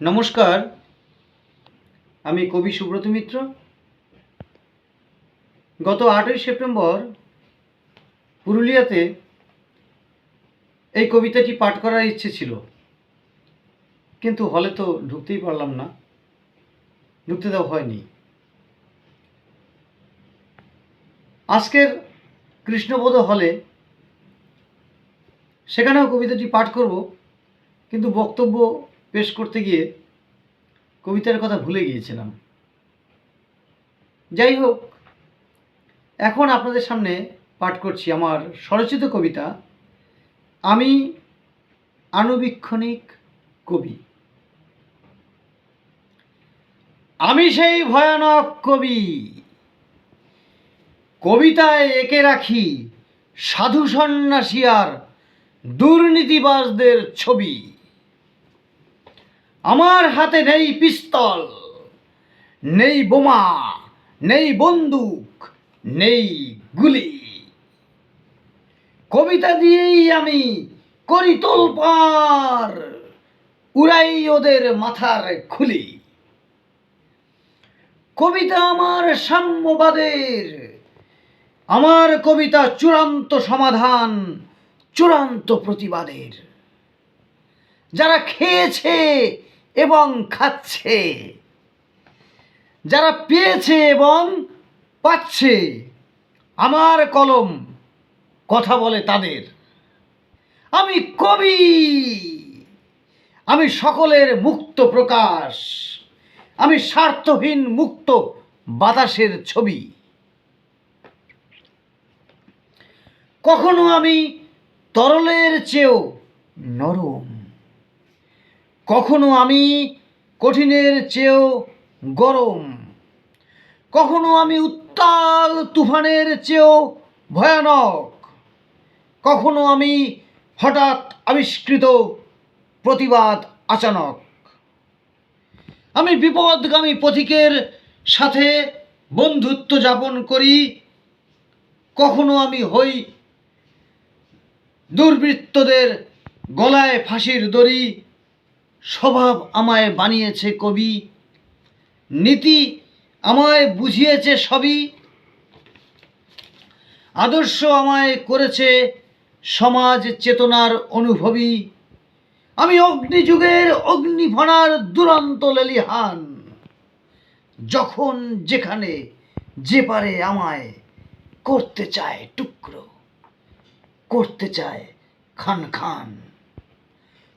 নমস্কার, আমি কবি সুব্রত মিত্র। গত আটই সেপ্টেম্বর পুরুলিয়াতে এই কবিতাটি পাঠ করার ইচ্ছে ছিল। কিন্তু হলে তো ঢুকতেই পারলাম না, ঢুকতে দেওয়া হয়নি। আজকের কৃষ্ণবোধ হলে সেখানেও কবিতাটি পাঠ করব, কিন্তু বক্তব্য পেশ করতে গিয়ে কবিতার কথা ভুলে গিয়েছিলাম। যাই হোক, এখন আপনাদের সামনে পাঠ করছি আমার স্বরচিত কবিতা, আমি আনুবীক্ষণিক কবি। আমি সেই ভয়ানক কবি, কবিতায় এঁকে রাখি সাধু সন্ন্যাসী আর দুর্নীতিবাজদের ছবি। আমার হাতে নেই পিস্তল, নেই বোমা, নেই বন্দুক, নেই গুলি। কবিতা দিয়েই আমি করি তোলপার উড়াই ওদের মাথার খুলি। কবিতা আমার সাম্যবাদের, আমার কবিতা চূড়ান্ত সমাধান, চূড়ান্ত প্রতিবাদের। যারা খেয়েছে এবং খাচ্ছে। যারা পেয়েছে এবং পাচ্ছে, আমার কলম কথা বলে তাদের। আমি কবি, আমি সকলের মুক্ত প্রকাশ, আমি স্বার্থহীন মুক্ত বাতাসের ছবি। কখনো আমি তরলের চেয়েও নরম। কখনো আমি কঠিনের চেয়েও গরম। কখনো আমি উত্তাল তুফানের চেয়েও ভয়ানক। কখনো আমি হঠাৎ আবিষ্কৃত প্রতিবাদ আচানক। আমি বিপদগামী পথিকের সাথে বন্ধুত্ব যাপন করি। কখনো আমি হই দুর্বৃত্তদের গলায় ফাঁসির দড়ি। স্বভাব আমায় বানিয়েছে কবি, নীতি আমায় বুঝিয়েছে সবই, আদর্শ আমায় করেছে সমাজ চেতনার অনুভবী। আমি অগ্নিযুগের অগ্নিফণার দুরন্ত লেলিহান, যখন যেখানে যে পারে আমায় করতে চায় টুকরো, করতে চায় খান খান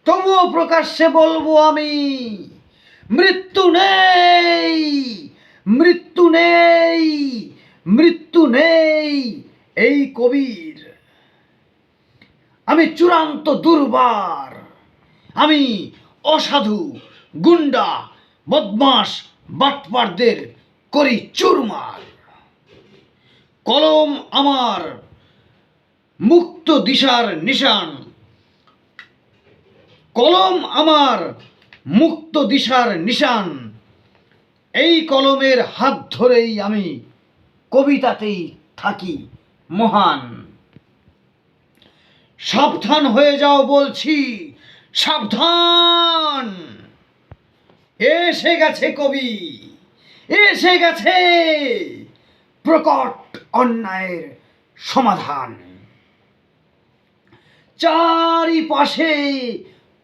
তবুও প্রকাশ্যে বলব আমি, মৃত্যু নেই মৃত্যু নেই মৃত্যু নেই এই কবির। আমি চূড়ান্ত দুর্বার, আমি অসাধু গুন্ডা বদমাস বাটপারদের করি চুরমার। কলম আমার মুক্ত দিশার নিশান কলম আমার মুক্ত দিশার নিশান। এই কলমের হাত ধরেই আমি কবিতাতেই থাকি মহান। সাবধান হয়ে যাও বলছি, সাবধান। এসে গেছে কবি, এসে গেছে প্রকট অন্যায়ের সমাধান। চারিপাশে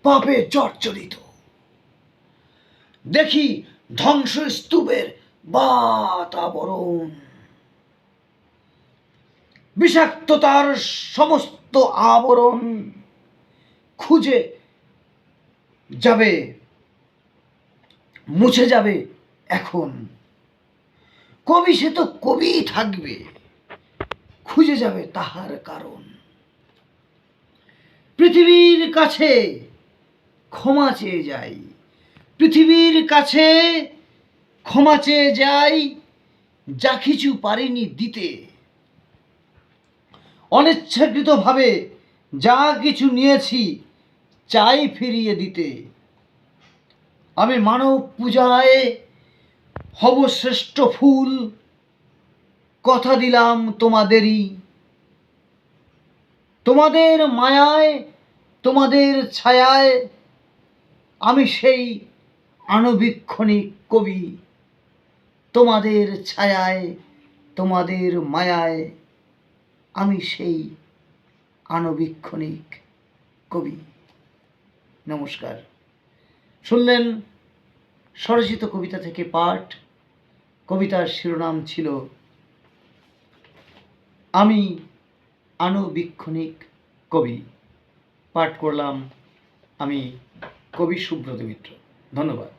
পাপে জর্জরিত। দেখি ধ্বংসস্তূপের বাতাবরণ বিষাক্ততার সমস্ত আবরণ খুঁজে যাবে, মুছে যাবে এখন। কবি সে তো কবি থাকবে, খুঁজে যাবে তাহার কারণ। পৃথিবীর কাছে ক্ষমা চেয়ে যাই। পৃথিবীর কাছে ক্ষমা চেয়ে যাই, যা কিছু পারিনি দিতে। অনিচ্ছাকৃতভাবে যা কিছু নিয়েছি, চাই ফিরিয়ে দিতে। আমি মানব পূজায় হব শ্রেষ্ঠ ফুল, কথা দিলাম তোমাদেরই। তোমাদের মায়ায়, তোমাদের ছায়ায় আমি সেই আণুবীক্ষণিক কবি। তোমাদের ছায়ায়, তোমাদের মায়ায় আমি সেই আণুবীক্ষণিক কবি। নমস্কার। শুনলেন স্বরচিত কবিতা থেকে পাঠ। কবিতার শিরোনাম ছিল, আমি আণুবীক্ষণিক কবি। পাঠ করলাম আমি কবি সুব্রত মিত্র। ধন্যবাদ।